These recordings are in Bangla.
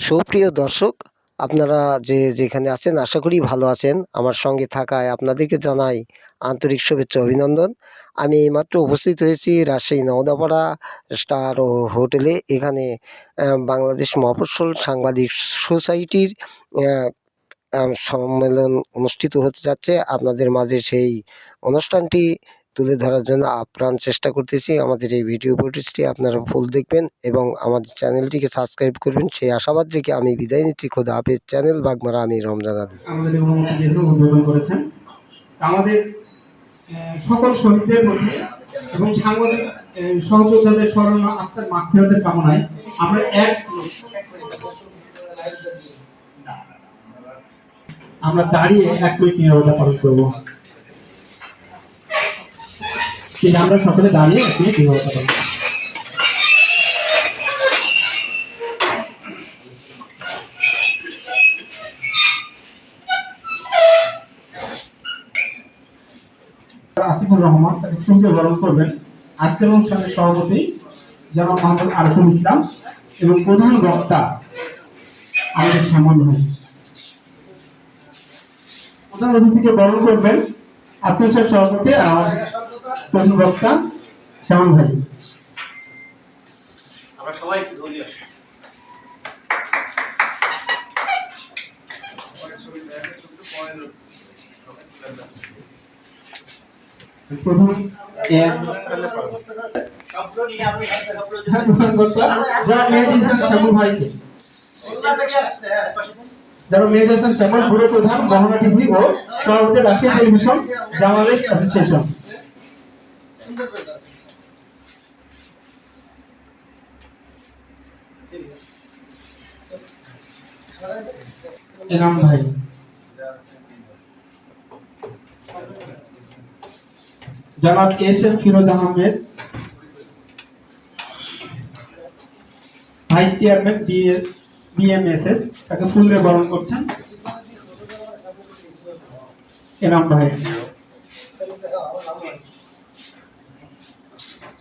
সুপ্রিয় দর্শক, আপনারা যে যেখানে আছেন আশা করি ভালো আছেন। আমার সঙ্গে থাকায় আপনাদেরকে জানাই আন্তরিক শুভেচ্ছা অভিনন্দন। আমি এইমাত্র উপস্থিত হয়েছি রাজশাহী নওদাপাড়া স্টার ও হোটেলে। এখানে বাংলাদেশ মফস্বল সাংবাদিক সোসাইটির সম্মেলন অনুষ্ঠিত হতে যাচ্ছে। আপনাদের মাঝে সেই অনুষ্ঠানটি তুলে ধরার জন্য আপ্রাণ চেষ্টা করতেছি। আমাদের এই ভিডিও ফুটেজটি আপনারা ফুল দেখবেন এবং আমাদের চ্যানেলটিকে সাবস্ক্রাইব করবেন। সেই আশাবাদ রেখে আমি বিদায় নিচ্ছি। খোদা হাফেজ। চ্যানেল বাগমারা আমি রমজান আলী। সকল শহীদদের প্রতি এবং সাংবাদিক সহযোদ্ধাদের স্মরণ আত্মার মাক্ষেরতের কামনায় আমরা এক আমরা দাঁড়িয়ে এক মিনিট নিরবতা পালন করব। আমরা সকলে দাঁড়িয়ে নিরবতা আসিফুর রহমান তাকে চুমকে বরণ করবেন আজকের অনুষ্ঠানের সভাপতি জনাব মোহাম্মদ আরফুল ইসলাম এবং প্রধান বক্তা আমাদের শ্যামল ভাই। প্রধান অতিথিকে বরণ করবেন আজকের সভাপতি আর প্রধান বক্তা শ্যামল ভাই। আমরা সবাই হ্যাঁ, যারা শ্যামল শ্যামল ব্যুরো প্রধান গহনা টিভি ও সভাপতি রাশিয়া টেলিভিশন জামালের অ্যাসোসিয়েশন এনাম ভাই জনাব S M Firoz Ahmed vice chairman BMSS তাকে ফুলে বরণ করছেন। এনাম ভাই।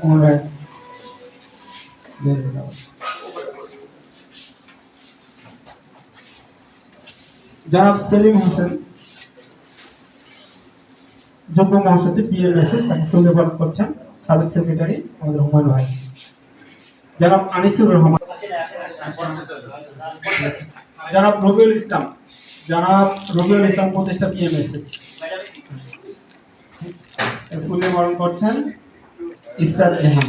Alright. জনাব সেলিম হোসেন যোগ্য মহাসচিব বিএমএসএস তাকে তুলে বরণ করছেন। সাবেক সেক্রেটারি আমাদের হুমায়ুন ভাই। জনাব আনিসুর রহমান। জনাব রবিউল ইসলাম। জনাব রবিউল ইসলাম প্রতিষ্ঠা বিএমএসএস ফুলে বরণ করছেন ইসরাত তাকান,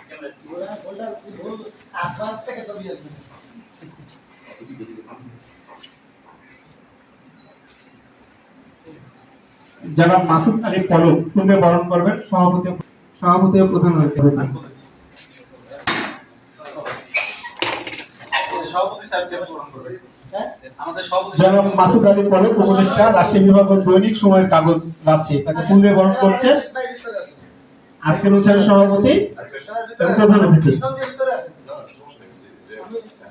ক্যামেরা। জনাব মাসুদ আলী পলক ফুলে বরণ করবেন সভাপতি সভাপতি প্রধান গ্রহণ আমাদের সভাপতি জনাব মাসুদ আলী পলক উপদেষ্টা রাজশাহী বিভাগ ও দৈনিক সময়ের কাগজ রাজশাহী তাকে ফুলে বরণ করছে আজকের অনুষ্ঠানের সভাপতি প্রধান অতিথি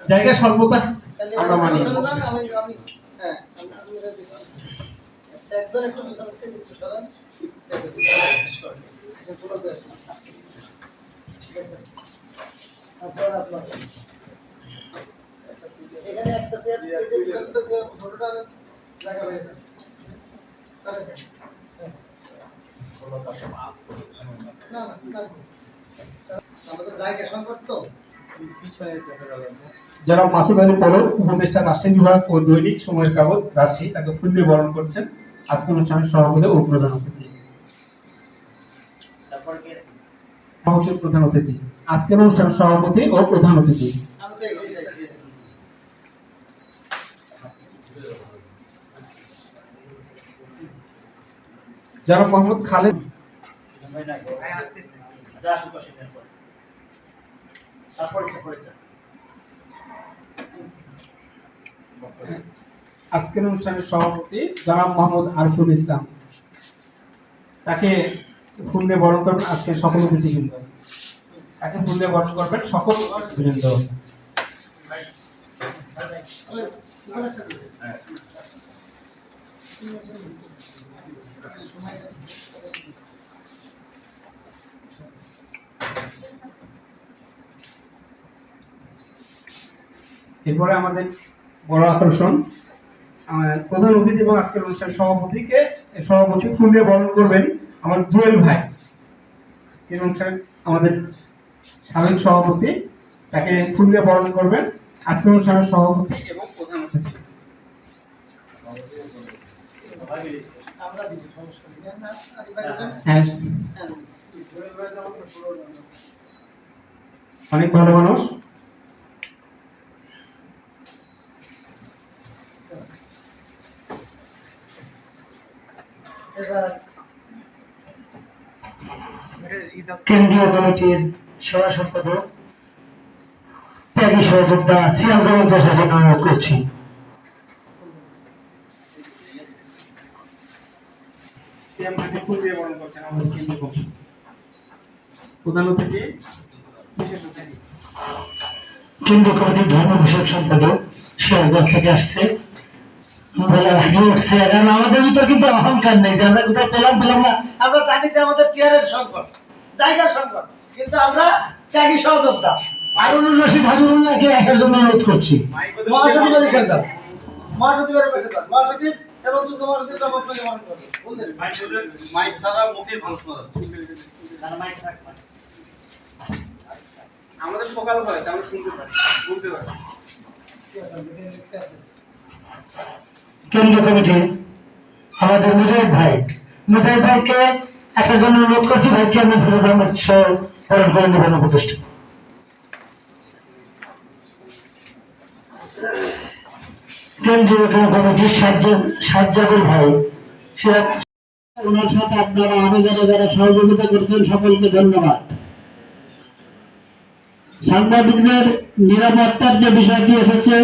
জায়গা স্বল্পতা আমরা মানি এখানে একটা ফটোটা জায়গা হয়ে যায় জনাব মাসুদ আলী পলক উপদেষ্টা রাজশাহী বিভাগ ও দৈনিক সময়ের কাগজ রাশি তাকে ফুল বরণ করছেন। আজকে অনুষ্ঠানের সভাপতি ও প্রধান অতিথি। প্রধান অতিথি। আজকের অনুষ্ঠানের সভাপতি ও প্রধান অতিথি আমি তো এগিয়ে যাচ্ছি জনাব মোহাম্মদ খালেদ ভাই নাই। আচ্ছা, আসুক, আসুক, এরপর। তারপর এটা, পরেরটা। আজকের অনুষ্ঠানের সভাপতি জনাব মোহাম্মদ আরিফুল ইসলাম। তাকে ফুল দিয়ে বরণ করবেন আজকে সকল অতিথিবৃন্দ। তাকে ফুল দিয়ে বরণ করবেন সকল অতিথিবৃন্দ। এরপরে আমাদের বড় আকর্ষণ প্রধান অতিথি এবং আজকের অনুষ্ঠান সভাপতিকে সভাপতি দিয়ে বরণ করবেন আমার জুয়েল ভাই। আজকের অনুষ্ঠানে আমাদের সাবেক সভাপতি, তাকে দিয়ে বরণ করবেন আজকের অনুষ্ঠানের সভাপতি এবং প্রধান অতিথি। অনেক ভালো সমস্যা নেই না আরে ভাই ওটা- হ্যাঁ হ্যাঁ, জুয়েল ভাই তো আমাদের পুরো জানে। অনেক ভালো মানুষ এবার কেন্দ্রীয় কমিটির সহ সম্পাদক ত্যাগী সহযোদ্ধা অনুরোধ করছি। প্রধান অতিথি কেন্দ্রীয় কমিটির ধর্ম বিষয়ক সম্পাদক সিরাজগঞ্জ থেকে আসছে। কারণ আমাদের ভিতর কিন্তু অহংকার নেই যে আমরা কোথাও পেলাম পেলাম না। আমরা জানি যে আমাদের চেয়ারের সংকট জায়গার সংকট কিন্তু আমরা ত্যাগী সহযোদ্ধা। হারুনুর রশিদ হাবিবুল্লাহকে আসার জন্য অনুরোধ করছি। মহাসচিব এবং মহাসচিব আপনাকে করবে বললেন মুখে আমাদের সকাল হয়েছে আমরা শুনতে পারি বলতে পারি ঠিক আছে। কেন্দ্রীয় কমিটি, আমাদের মুজাহিদ ভাই। মুজাহিদ ভাইকে আসার জন্য অনুরোধ করছি, ভাই, চেয়ারম্যান ফিরোজ আহমেদ সহ বরণ করে নেবেন সাংবাদিকদের নিরাপত্তার যে বিষয়টি এসেছে